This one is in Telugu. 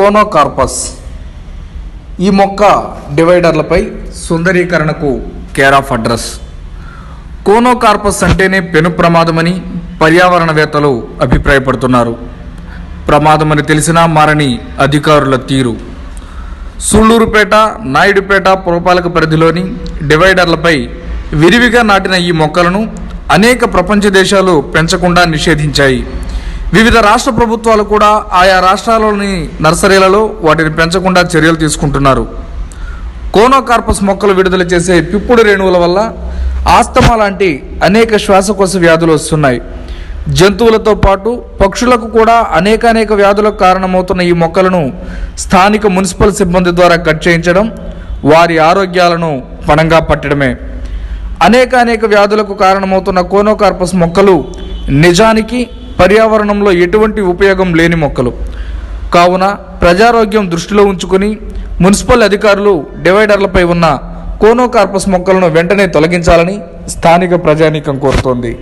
కోనోకార్పస్. ఈ మొక్క డివైడర్లపై సుందరీకరణకు కేర్ ఆఫ్ అడ్రస్. కోనోకార్పస్ అంటేనే పెను ప్రమాదమని పర్యావరణవేత్తలు అభిప్రాయపడుతున్నారు. ప్రమాదమని తెలిసినా మారని అధికారుల తీరు. సుళ్ళూరుపేట నాయుడుపేట పురపాలక పరిధిలోని డివైడర్లపై విరివిగా నాటిన ఈ మొక్కలను అనేక ప్రపంచ దేశాలు పెంచకుండా నిషేధించాయి. వివిధ రాష్ట్ర ప్రభుత్వాలు కూడా ఆయా రాష్ట్రాల్లోని నర్సరీలలో వాటిని పెంచకుండా చర్యలు తీసుకుంటున్నారు. కోనోకార్పస్ మొక్కలు విడుదల చేసే పిప్పుడు రేణువుల వల్ల ఆస్తమా లాంటి అనేక శ్వాసకోశ వ్యాధులు వస్తున్నాయి. జంతువులతో పాటు పక్షులకు కూడా అనేక అనేక వ్యాధులకు కారణమవుతున్న ఈ మొక్కలను స్థానిక మున్సిపల్ సిబ్బంది ద్వారా కట్ చేయించడం వారి ఆరోగ్యాలను పణంగా పట్టడమే. అనేక అనేక వ్యాధులకు కారణమవుతున్న కోనోకార్పస్ మొక్కలు నిజానికి పర్యావరణంలో ఎటువంటి ఉపయోగం లేని మొక్కలు. కావున ప్రజారోగ్యం దృష్టిలో ఉంచుకుని మున్సిపల్ అధికారులు డివైడర్లపై ఉన్న కోనోకార్పస్ మొక్కలను వెంటనే తొలగించాలని స్థానిక ప్రజానీకం కోరుతోంది.